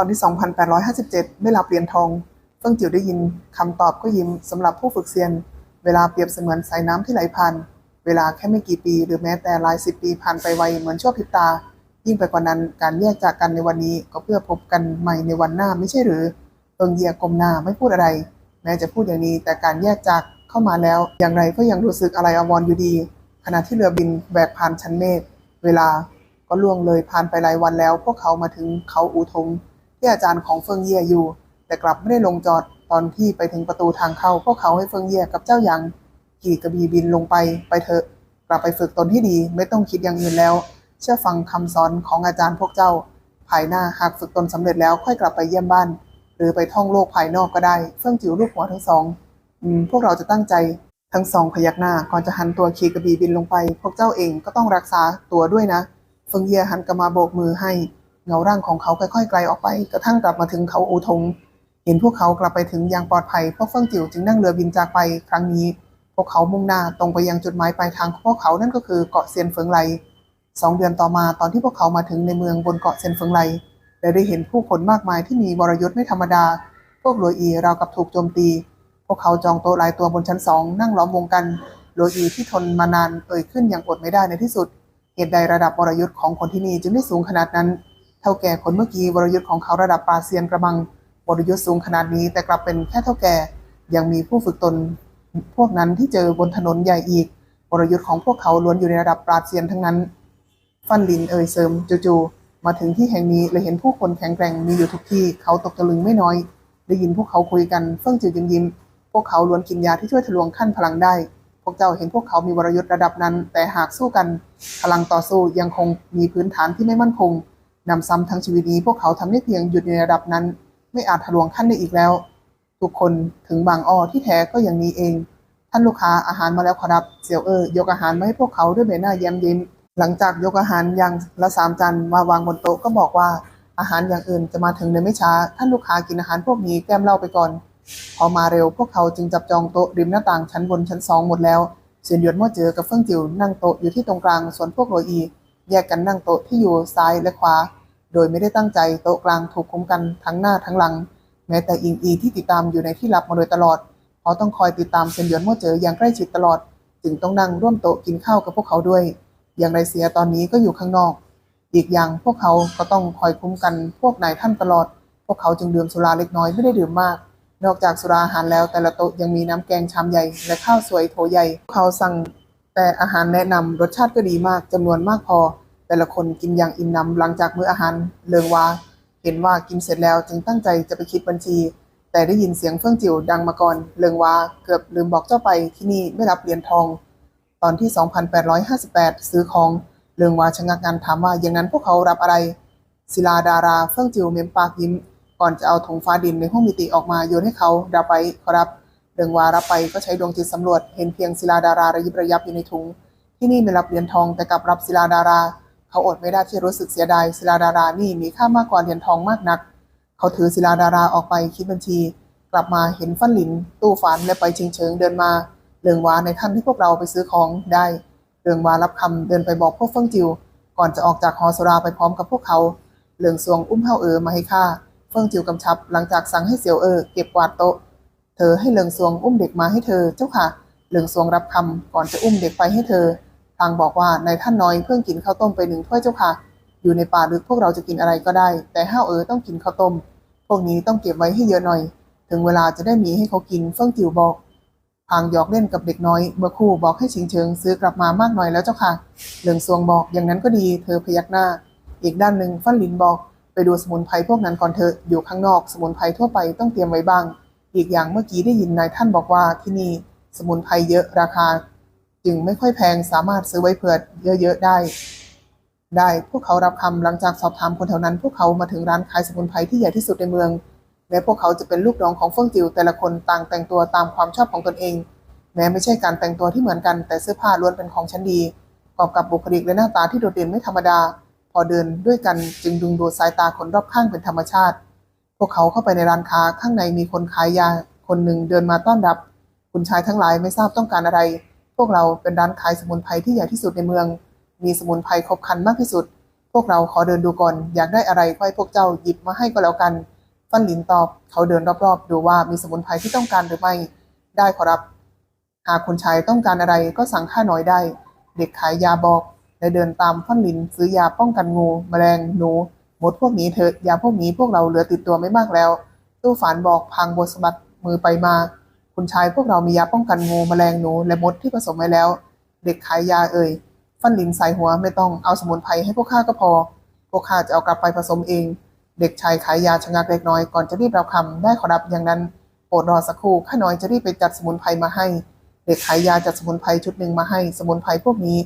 อนที่ 2857 ไม่รับเหรียญทองเฟิ่งจิ๋วได้ยินคำตอบก็ยิ้มสำหรับผู้ฝึกเซียน เวลาเปรียบเสมือนสายน้ำที่ไหลผ่าน เวลาแค่ไม่กี่ปี หรือแม้แต่หลายสิบปีผ่านไปไวเหมือนชั่วพริบตา ยิ่งไปกว่านั้นการแยกจากกันในวันนี้ก็เพื่อพบกันใหม่ในวันหน้าไม่ใช่หรือเอิงเยียกลมหน้าไม่พูดอะไร แม้จะพูดอย่างนี้แต่การแยกจากเข้ามาแล้ว อย่างไรก็ยังรู้สึกอะไรอาวรอยู่ดี ขณะที่เรือบินแบกผ่านชั้นเมฆเวลาก็ล่วงเลยผ่านไปหลายวันแล้ว พวกเขามาถึงเขาอูทง ที่อาจารย์ของเฟิงเย่อยู่ แต่กลับไม่ได้ลงจอดตอนที่ไปถึงประตูทางเข้าพวกเขาให้เฟิงเย่กับเจ้าหยางขี่กระบี่บินลงไปไปเถอะกลับไปฝึกตนที่ดีไม่ต้องคิดอย่างอื่นแล้ว เชื่อฟังคำสอนของอาจารย์พวกเจ้า ภายหน้าหากฝึกตนสำเร็จแล้วค่อยกลับไปเยี่ยมบ้าน หรือไปท่องโลกภายนอกก็ได้ เฟื่องจิ๋วลูกหัวทั้งสองอืมพวกเราจะตั้งใจทั้งสองพยักหน้าก่อนจะหันตัวขี่กระบี่บินลงไป พวกเจ้าเองก็ต้องรักษาตัวด้วยนะเฟิงเยียหันกลับมาโบกมือให้ เงาร่างของเขาค่อยๆไกลออกไป กระทั่งกลับมาถึงเขาอูทง เห็นพวกเขากลับไปถึงอย่างปลอดภัย พวกเฟิงจิ๋วจึงนั่งเรือบินจากไปครั้งนี้ พวกเขามุ่งหน้าตรงไปยังจุดหมายปลายทางของพวกเขานั่นก็คือเกาะเซียนเฟิงไลสองเดือนต่อมาตอนที่พวกเขามาถึงในเมืองบนเกาะเซียนเฟิงไลและได้เห็นผู้คนมากมายที่มีวรยุทธ์ไม่ธรรมดา พวกโรยอีราวกับถูกโจมตี พวกเขาจองโต๊ะหลายตัวบนชั้นสองนั่งล้อมวงกันโรยอีที่ทนมานานเอ่ยขึ้นอย่างอดไม่ได้ในที่สุด เหตุใดระดับวรยุทธ์ของคนที่นี่จึงได้สูงขนาดนั้น เท่าแก่คนเมื่อกี้วรยุทธ์ของเขาระดับปาเซียนกระมังวรยุทธ์สูงขนาดนี้ แต่กลับเป็นแค่เท่าแก่ยังมีผู้ฝึกตน พวกนั้นที่เจอบนถนนใหญ่อีกวรยุทธ์ของพวกเขาล้วนอยู่ในระดับปราเซียนทั้งนั้น ฟันลินเอ่ยเสริมจู่ๆมาถึงที่แห่งนี้เลยเห็นผู้คนแข็งแกร่งมีอยู่ทุกที่เขาตกตะลึงไม่น้อย ได้ยินพวกเขาคุยกันเฟิ่องจือยิ้มยิ้มพวกเขาล้วนกินยาที่ช่วยทะลวงขั้นพลังได้ พวกเจ้าเห็นพวกเขามีวรยุทธ์ระดับนั้น แต่หากสู้กัน พลังต่อสู้ยังคงมีพื้นฐานที่ไม่มั่นคง นำซ้ำทั้งชีวิตนี้พวกเขาทำได้เพียงหยุดในระดับนั้น ไม่อาจทะลวงขั้นได้อีกแล้ว ทุกคนถึงบางอ้อที่แท้ก็อย่างนี้เอง ท่านลูกค้าอาหารมาแล้วขอรับเซียวเออยกอาหารมาให้พวกเขาด้วยใบหน้าแย้มยิ้มหลังจากยกอาหารอย่างละสามจานมาวางบนโต๊ะก็บอกว่าอาหารอย่างอื่นจะมาถึงในไม่ช้า ท่านลูกค้ากินอาหารพวกนี้แก้มเหล้าไปก่อน พอมาเร็วพวกเขาจึงจับจองโต๊ะริมหน้าต่างชั้นบนชั้นสองหมดแล้วเซียนหยวนมั่วเจอกับเฟิ่งจิ๋วนั่งโต๊ะอยู่ที่ตรงกลางส่วนพวกโรอี แยกกันนั่งโต๊ะที่อยู่ซ้ายและขวา โดยไม่ได้ตั้งใจโต๊ะกลางถูกคุมกันทั้งหน้าทั้งหลัง แม้แต่อิงอีที่ติดตามอยู่ในที่ลับมาโดยตลอดเขาต้องคอยติดตามเซียนหยวนมั่วเจออย่างใกล้ชิดตลอด จึงต้องนั่งร่วมโต๊ะกินข้าวกับพวกเขาด้วย อย่างไรเสียตอนนี้ก็อยู่ข้างนอก อีกอย่างพวกเขาก็ต้องคอยคุ้มกันพวกนายท่านตลอด พวกเขาจึงดื่มสุราเล็กน้อยไม่ได้ดื่มมาก นอกจากสุราอาหารแล้วแต่ละโต๊ะยังมีน้ำแกงชามใหญ่และข้าวสวยโถใหญ่พวกเขาสั่งแต่อาหารแนะนำรสชาติก็ดีมากจำนวนมากพอ แต่ละคนกินอย่างอิ่มหนำหลังจากมื้ออาหารเลิงวา เห็นว่ากินเสร็จแล้วจึงตั้งใจจะไปคิดบัญชี แต่ได้ยินเสียงเฟื่องจิ๋วดังมาก่อน เลิงวาเกือบลืมบอกเจ้าไปที่นี่ไม่รับเหรียญทอง ตอนที่ 2858 ซื้อของเรืองวาชะงักงานถามว่าอย่างนั้นพวกเขารับอะไร ศิลาดาราเฟื่องจิวเมมปากยิ้ม ก่อนจะเอาถุงฟ้าดินในห้องมิติออกมาโยนให้เขารับไปขอรับเรืองวารับไปก็ใช้ดวงจิตสำรวจเห็นเพียงศิลาดาราระยิบระยับอยู่ในถุง ที่นี่ไม่รับเหรียญทองแต่กลับรับศิลาดารา เขาอดไม่ได้ที่รู้สึกเสียดายศิลาดารานี่มีค่ามากกว่าเหรียญทองมากนัก เขาถือศิลาดาราออกไปคิดบัญชี กลับมาเห็นฟันหลิน ตู้ฝันและไปชิงเชิงเดินมาเรืองวาในท่านที่พวกเราไปซื้อของได้เรืองวารับคำเดินไปบอกพวกเฟิงจิว ก่อนจะออกจากหอสุราไปพร้อมกับพวกเขาเรืองซวงอุ้มเฮาเออมาให้ข้าเฟิงจิวกำชับหลังจากสั่งให้เสี่ยวเออเก็บกวาดโต๊ะ เธอให้เรืองซวงอุ้มเด็กมาให้เธอเจ้าค่ะเรืองซวงรับคำก่อนจะอุ้มเด็กไปให้เธอ ทางบอกว่านายท่านน้อยเพิ่งกินข้าวต้มไปหนึ่งถ้วยเจ้าค่ะ อยู่ในป่าลึกพวกเราจะกินอะไรก็ได้ แต่ห้าวเอ๋อต้องกินข้าวต้ม พวกนี้ต้องเก็บไว้ให้เยอะหน่อย ถึงเวลาจะได้มีให้เขากินเฟิ่งจิ๋วบอกพางหยอกเล่นกับเด็กน้อยเมื่อคู่บอกให้ชิงเชิงซื้อกลับมามากหน่อยแล้วเจ้าค่ะ เหลืองซวงบอกอย่างนั้นก็ดี เธอพยักหน้า อีกด้านหนึ่งฟันหลินบอก ไปดูสมุนไพรพวกนั้นก่อนเถอะอยู่ข้างนอก สมุนไพรทั่วไปต้องเตรียมไว้บ้าง อีกอย่างเมื่อกี้ได้ยินนายท่านบอกว่าที่นี่ สมุนไพรเยอะราคา จึงไม่ค่อยแพงสามารถซื้อไว้เผื่อเยอะๆได้ ได้พวกเขารับคำหลังจากสอบถามคนแถวนั้น พวกเขามาถึงร้านขายสมุนไพรที่ใหญ่ที่สุดในเมืองแม้พวกเขาจะเป็นลูกน้องของเฟิ่งจิวแต่ละคนต่างแต่งตัวตามความชอบของตนเอง แม้ไม่ใช่การแต่งตัวที่เหมือนกัน แต่เสื้อผ้าล้วนเป็นของชั้นดีประกอบกับบุคลิกและหน้าตาที่โดดเด่นไม่ธรรมดา พอเดินด้วยกันจึงดึงดูดสายตาคนรอบข้างเป็นธรรมชาติ พวกเขาเข้าไปในร้านค้าข้างในมีคนขายยาคนหนึ่งเดินมาต้อนรับ คุณชายทั้งหลายไม่ทราบต้องการอะไร วกเราเป็นร้านขายสมุนไพรที่ใหญ่ที่สุดในเมือง มีสมุนไพรครบครันมากที่สุด พวกเราขอเดินดูก่อน อยากได้อะไรก็ให้พวกเจ้าหยิบมาให้ก็แล้วกันฟันหลินตอบ เขาเดินรอบๆ ดูว่ามีสมุนไพรที่ต้องการหรือไม่ ได้ขอรับ หากคุณชายต้องการอะไรก็สั่งข้าหน่อยได้ เด็กขายยาบอกและเดินตามฟันหลินซื้อยาป้องกันงู แมลงหนูหมดพวกนี้เถอะยาพวกนี้พวกเราเหลือติดตัวไม่มากแล้ว ตู้ฝานบอกพางบทสะบัดมือไปมา คุณชายพวกเรามียาป้องกันงูแมลงหนูและมดที่ผสมไว้แล้ว เด็กขายยาเอ่ยฟันหลินใส่หัวไม่ต้องเอาสมุนไพรให้พวกข้าก็พอ พวกข้าจะเอากลับไปผสมเอง เด็กชายขายยาชะงักเล็กน้อยก่อนจะรีบรับคำได้ขอรับอย่างนั้นโปรดรอสักครู่ข้าน้อยจะรีบไปจัดสมุนไพรมาให้ เด็กขายยาจัดสมุนไพรชุดหนึ่งมาให้ สมุนไพรพวกนี้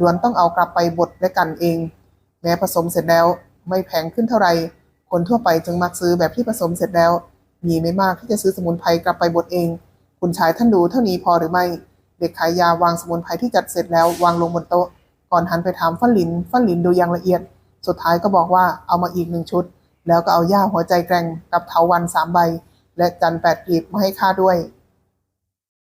ล้วนต้องเอากลับไปบดและกันเอง แม้ผสมเสร็จแล้วไม่แพงขึ้นเท่าไหร่คนทั่วไปจึงมักซื้อแบบที่ผสมเสร็จแล้ว มีไม่มากที่จะซื้อสมุนไพรกลับไปบดเอง คุณชายท่านดูเท่านี้พอหรือไม่ เด็กขายยาวางสมุนไพรที่จัดเสร็จแล้ววางลงบนโต๊ะ ก่อนหันไปถามฟันหลินฟันหลินดูอย่างละเอียด สุดท้ายก็บอกว่าเอามาอีกหนึ่งชุด แล้วก็เอาย่าหัวใจแกร่งกับเถาวันสามใบ และจันแปดกลีบมาให้ข้าด้วย